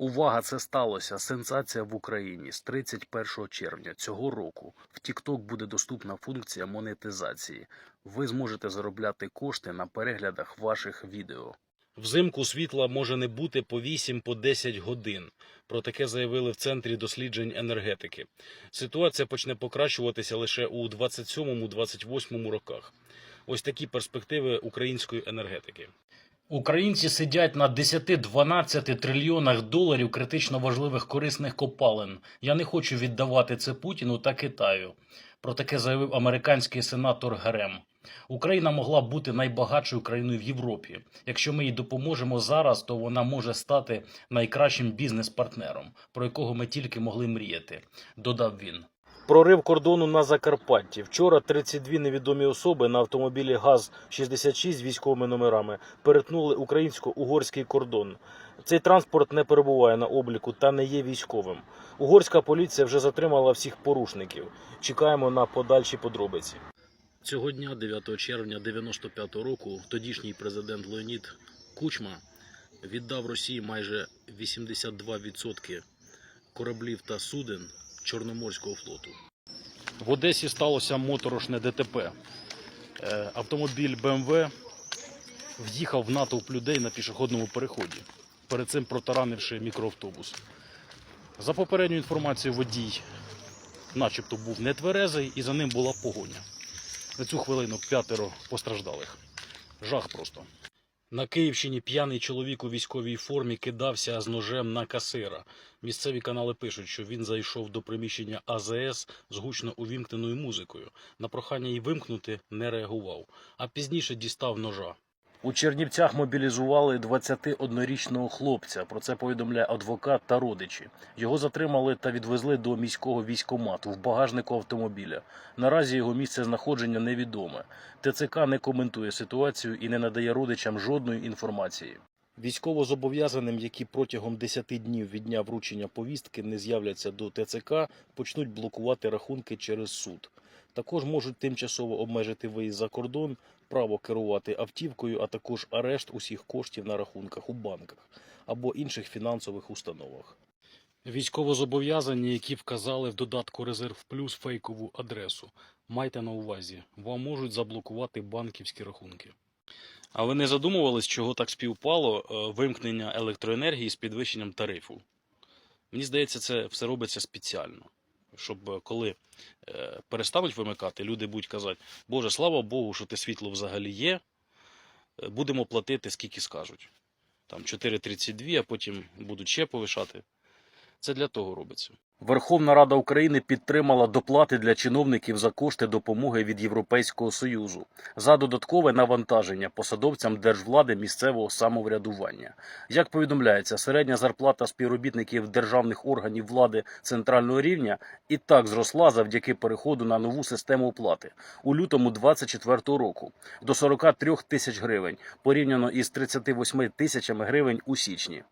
Увага, це сталося. Сенсація в Україні з 31 червня цього року. В TikTok буде доступна функція монетизації. Ви зможете заробляти кошти на переглядах ваших відео. Взимку світла може не бути по 8 по 10 годин. Про таке заявили в центрі досліджень енергетики. Ситуація почне покращуватися лише у 27-28 роках. Ось такі перспективи української енергетики. Українці сидять на 10-12 трильйонах доларів критично важливих корисних копалин. Я не хочу віддавати це Путіну та Китаю. Про таке заявив американський сенатор Грем. Україна могла бути найбагатшою країною в Європі. Якщо ми їй допоможемо зараз, то вона може стати найкращим бізнес-партнером, про якого ми тільки могли мріяти, додав він. Прорив кордону на Закарпатті. Вчора 32 невідомі особи на автомобілі ГАЗ-66 з військовими номерами перетнули українсько-угорський кордон. Цей транспорт не перебуває на обліку та не є військовим. Угорська поліція вже затримала всіх порушників. Чекаємо на подальші подробиці. Цього дня, 9 червня 95 року, тодішній президент Леонід Кучма віддав Росії майже 82% кораблів та суден Чорноморського флоту. В Одесі сталося моторошне ДТП. Е, Автомобіль БМВ в'їхав в натовп людей на пішохідному переході, перед цим протаранивши мікроавтобус. За попередньою інформацією, водій начебто був нетверезий і за ним була погоня. На цю хвилину п'ятеро постраждалих. Жах просто. На Київщині п'яний чоловік у військовій формі кидався з ножем на касира. Місцеві канали пишуть, що він зайшов до приміщення АЗС з гучно увімкненою музикою. На прохання її вимкнути не реагував, а пізніше дістав ножа. У Чернівцях мобілізували 21-річного хлопця. Про це повідомляє адвокат та родичі. Його затримали та відвезли до міського військомату в багажнику автомобіля. Наразі його місце знаходження невідоме. ТЦК не коментує ситуацію і не надає родичам жодної інформації. Військовозобов'язаним, які протягом 10 днів від дня вручення повістки не з'являться до ТЦК, почнуть блокувати рахунки через суд. Також можуть тимчасово обмежити виїзд за кордон, право керувати автівкою, а також арешт усіх коштів на рахунках у банках або інших фінансових установах. Військовозобов'язані, які вказали в додатку Резерв Плюс фейкову адресу. Майте на увазі, вам можуть заблокувати банківські рахунки. А ви не задумувались, чого так співпало е, вимкнення електроенергії з підвищенням тарифу? Мені здається, це все робиться спеціально. Щоб е, коли е, перестануть вимикати, люди будуть казати, Боже, слава Богу, що те світло взагалі є. е, Будемо платити, скільки скажуть. Там 4,32, а потім будуть ще повишати. Це для того робиться. Верховна Рада України підтримала доплати для чиновників за кошти допомоги від Європейського Союзу за додаткове навантаження посадовцям держвлади місцевого самоврядування. Як повідомляється, середня зарплата співробітників державних органів влади центрального рівня і так зросла завдяки переходу на нову систему оплати у лютому 2024 року до 43 тисяч гривень, порівняно із 38 тисячами гривень у січні.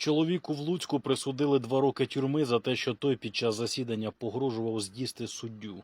Чоловіку в Луцьку присудили два роки тюрми за те, що той під час засідання погрожував з'їсти суддю.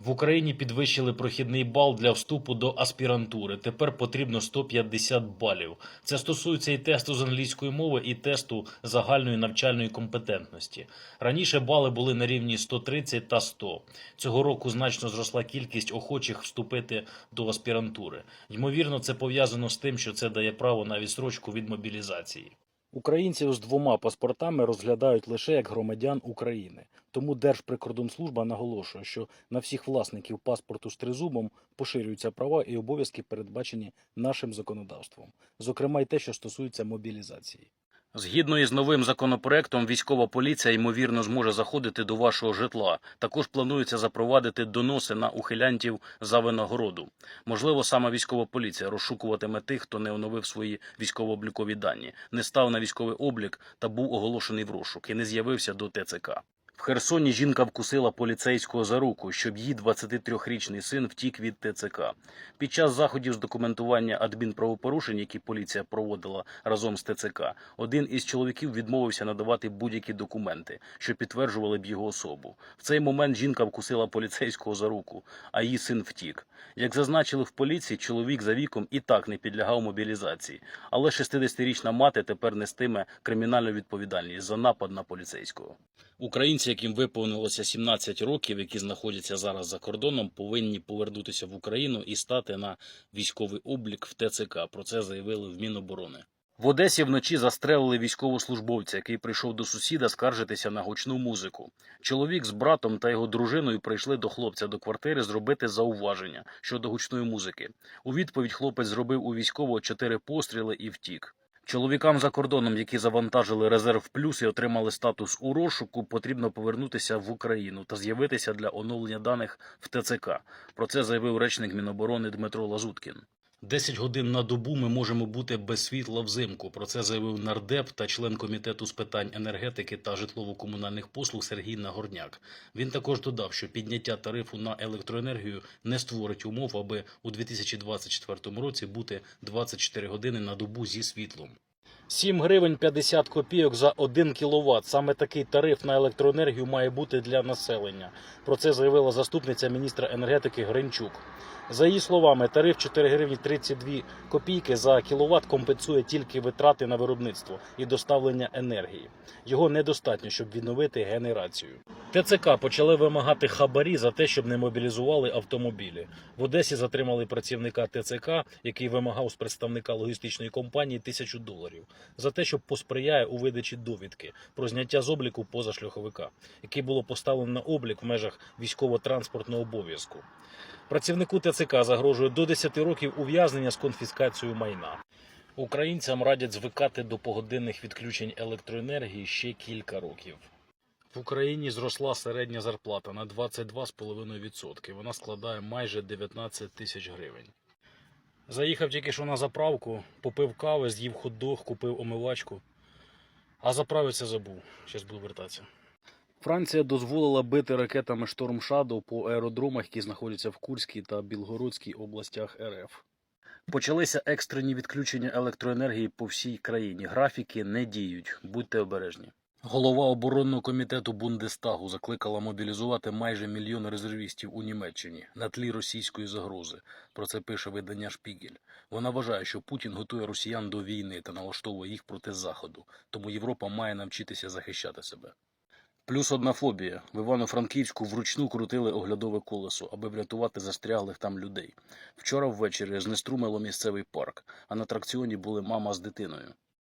В Україні підвищили прохідний бал для вступу до аспірантури. Тепер потрібно 150 балів. Це стосується і тесту з англійської мови, і тесту загальної навчальної компетентності. Раніше бали були на рівні 130 та 100. Цього року значно зросла кількість охочих вступити до аспірантури. Ймовірно, це пов'язано з тим, що це дає право на відсрочку від мобілізації. Українців з двома паспортами розглядають лише як громадян України. Тому Держприкордонслужба наголошує, що на всіх власників паспорту з тризубом поширюються права і обов'язки, передбачені нашим законодавством, зокрема й те, що стосується мобілізації. Згідно із новим законопроектом, військова поліція ймовірно зможе заходити до вашого житла. Також планується запровадити доноси на ухилянтів за винагороду. Можливо, саме військова поліція розшукуватиме тих, хто не оновив свої військово-облікові дані, не став на військовий облік та був оголошений в розшук і не з'явився до ТЦК. Херсоні жінка вкусила поліцейського за руку, щоб її 23-річний син втік від ТЦК. Під час заходів з документування адмінправопорушень, які поліція проводила разом з ТЦК, один із чоловіків відмовився надавати будь-які документи, що підтверджували б його особу. В цей момент жінка вкусила поліцейського за руку, а її син втік. Як зазначили в поліції, чоловік за віком і так не підлягав мобілізації, але 60-річна мати тепер нестиме кримінальну відповідальність за напад на поліцейського. Українці, яким виповнилося 17 років, які знаходяться зараз за кордоном, повинні повернутися в Україну і стати на військовий облік в ТЦК. Про це заявили в Міноборони. В Одесі вночі застрелили військовослужбовця, який прийшов до сусіда скаржитися на гучну музику. Чоловік з братом та його дружиною прийшли до хлопця до квартири зробити зауваження щодо гучної музики. У відповідь хлопець зробив у військового чотири постріли і втік. Чоловікам за кордоном, які завантажили резерв плюс і отримали статус у розшуку, потрібно повернутися в Україну та з'явитися для оновлення даних в ТЦК. Про це заявив речник Міноборони Дмитро Лазуткін. 10 годин на добу ми можемо бути без світла взимку. Про це заявив нардеп та член комітету з питань енергетики та житлово-комунальних послуг Сергій Нагорняк. Він також додав, що підняття тарифу на електроенергію не створить умов, аби у 2024 році бути 24 години на добу зі світлом. 7 гривень 50 копійок за 1 кВт. Саме такий тариф на електроенергію має бути для населення. Про це заявила заступниця міністра енергетики Гринчук. За її словами, тариф 4 гривні 32 копійки за кіловат компенсує тільки витрати на виробництво і доставлення енергії. Його недостатньо, щоб відновити генерацію. ТЦК почали вимагати хабарі за те, щоб не мобілізували автомобілі. В Одесі затримали працівника ТЦК, який вимагав з представника логістичної компанії тисячу доларів за те, що посприяє у видачі довідки про зняття з обліку позашляховика, який було поставлено на облік в межах військово-транспортного обов'язку. Працівнику ТЦК загрожує до 10 років ув'язнення з конфіскацією майна. Українцям радять звикати до погодинних відключень електроенергії ще кілька років. В Україні зросла середня зарплата на 22,5%. Вона складає майже 19 тисяч гривень. Заїхав тільки що на заправку, попив кави, з'їв хот-дог, купив омивачку. А заправитися забув. Зараз буду вертатися. Франція дозволила бити ракетами Шторм Shadow по аеродромах, які знаходяться в Курській та Білгородській областях РФ. Почалися екстрені відключення електроенергії по всій країні. Графіки не діють. Будьте обережні. Голова оборонного комітету Бундестагу закликала мобілізувати майже мільйон резервістів у Німеччині на тлі російської загрози. Про це пише видання Шпігель. Вона вважає, що Путін готує росіян до війни та налаштовує їх проти заходу. Тому Європа має навчитися захищати себе. Плюс одна фобія. В Івано-Франківську вручну крутили оглядове колесо, аби врятувати застряглих там людей. Вчора ввечері знеструмило місцевий парк, а на атракціоні були мама з дитиною.